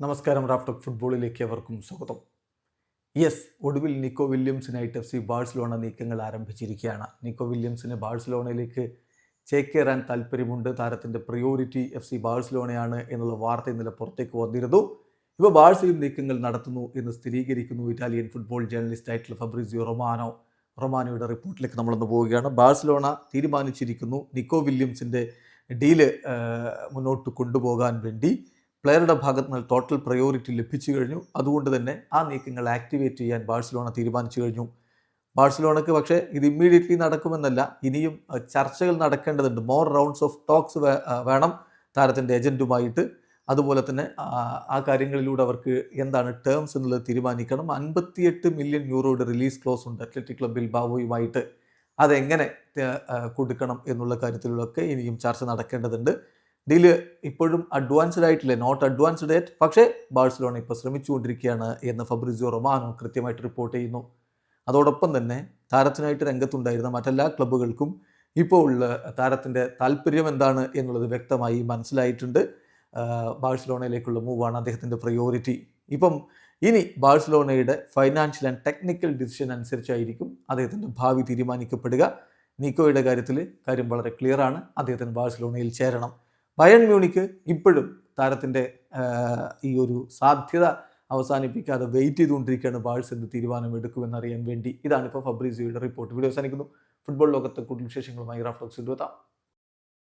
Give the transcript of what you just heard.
നമസ്കാരം റാഫ്റ്റോക്ക് ഫുട്ബോളിലേക്ക് അവർക്കും സ്വാഗതം. യെസ് ഒടുവിൽ നിക്കോ വില്യംസിനായിട്ട് എഫ് സി ബാഴ്സലോണ നീക്കങ്ങൾ ആരംഭിച്ചിരിക്കുകയാണ്. നിക്കോ വില്യംസിന് ബാഴ്സലോണയിലേക്ക് ചേക്കേറാൻ താല്പര്യമുണ്ട്. താരത്തിന്റെ പ്രിയോറിറ്റി എഫ് സി ബാഴ്സലോണയാണ് എന്നുള്ള വാർത്ത ഇന്നലെ പുറത്തേക്ക് വന്നിരുന്നു. ഇപ്പോൾ ബാഴ്സയും നീക്കങ്ങൾ നടത്തുന്നു എന്ന് സ്ഥിരീകരിക്കുന്നു ഇറ്റാലിയൻ ഫുട്ബോൾ ജേർണലിസ്റ്റ് ആയിട്ടുള്ള ഫബ്രിസിയോ റൊമാനോ. റൊമാനോയുടെ റിപ്പോർട്ടിലേക്ക് നമ്മളൊന്ന് പോവുകയാണ്. ബാഴ്സലോണ തീരുമാനിച്ചിരിക്കുന്നു നിക്കോ വില്യംസിന്റെ ഡീൽ മുന്നോട്ട് കൊണ്ടുപോകാൻ വേണ്ടി. പ്ലെയറുടെ ഭാഗത്ത് നിന്ന് ടോട്ടൽ പ്രയോറിറ്റി ലഭിച്ചു കഴിഞ്ഞു. അതുകൊണ്ട് തന്നെ ആ നീക്കങ്ങൾ ആക്ടിവേറ്റ് ചെയ്യാൻ ബാഴ്സലോണ തീരുമാനിച്ചു കഴിഞ്ഞു. ബാഴ്സലോണയ്ക്ക് പക്ഷേ ഇത് ഇമ്മീഡിയറ്റ്ലി നടക്കുമെന്നല്ല ഇനിയും ചർച്ചകൾ നടക്കേണ്ടതുണ്ട്. മോർ റൗണ്ട്സ് ഓഫ് ടോക്സ് വേണം താരത്തിന്റെ ഏജന്റുമായിട്ട് അതുപോലെ തന്നെ ആ, കാര്യങ്ങളിലൂടെ അവർക്ക് എന്താണ് ടേംസ് എന്നുള്ളത് തീരുമാനിക്കണം. അൻപത്തിയെട്ട് മില്യൺ യൂറോയുടെ റിലീസ് ക്ലോസ് ഉണ്ട് അത്ലറ്റിക് ക്ലബ് ബിൽബാവോയുമായിട്ട് അതെങ്ങനെ കൊടുക്കണം എന്നുള്ള കാര്യത്തിലൊക്കെ ഇനിയും ചർച്ച നടക്കേണ്ടതുണ്ട്. ഡീൽ ഇപ്പോഴും അഡ്വാൻസ്ഡ് ആയിട്ടില്ല? നോട്ട് അഡ്വാൻസ്ഡ് ആയിട്ട് പക്ഷേ ബാഴ്സലോണ ഇപ്പോൾ ശ്രമിച്ചുകൊണ്ടിരിക്കുകയാണ് എന്ന് ഫബ്രിസിയോ റൊമാനോ കൃത്യമായിട്ട് റിപ്പോർട്ട് ചെയ്യുന്നു. അതോടൊപ്പം തന്നെ താരത്തിനായിട്ട് രംഗത്തുണ്ടായിരുന്ന മറ്റെല്ലാ ക്ലബ്ബുകൾക്കും ഇപ്പോൾ ഉള്ള താരത്തിന്റെ താല്പര്യം എന്താണ് എന്നുള്ളത് വ്യക്തമായി മനസ്സിലായിട്ടുണ്ട്. ബാഴ്സലോണയിലേക്കുള്ള മൂവാണ് അദ്ദേഹത്തിന്റെ പ്രയോറിറ്റി ഇപ്പം ഇനി ബാഴ്സലോണയുടെ ഫൈനാൻഷ്യൽ ആൻഡ് ടെക്നിക്കൽ ഡിസിഷൻ അനുസരിച്ചായിരിക്കും അദ്ദേഹത്തിന്റെ ഭാവി തീരുമാനിക്കപ്പെടുക. നിക്കോയുടെ കാര്യത്തിൽ കാര്യം വളരെ ക്ലിയറാണ് അദ്ദേഹത്തിന് ബാഴ്സലോണയിൽ ചേരണം. ബയൺ മ്യൂണിക്ക് ഇപ്പോഴും താരത്തിന്റെ ഈ ഒരു സാധ്യത അവസാനിപ്പിക്കാതെ വെയിറ്റ് ചെയ്തുകൊണ്ടിരിക്കുകയാണ് ബാഴ്സ് എന്ത് തീരുമാനം എടുക്കുമെന്നറിയാൻ വേണ്ടി. ഇതാണ് ഇപ്പോൾ ഫബ്രീസിയോയുടെ റിപ്പോർട്ട്. വീഡിയോ അവസാനിക്കുന്നു. ഫുട്ബോൾ ലോകത്തെ കൂടുതൽ വിശേഷങ്ങളുമായി റാഫ്ലോക്സിൽ എത്താം.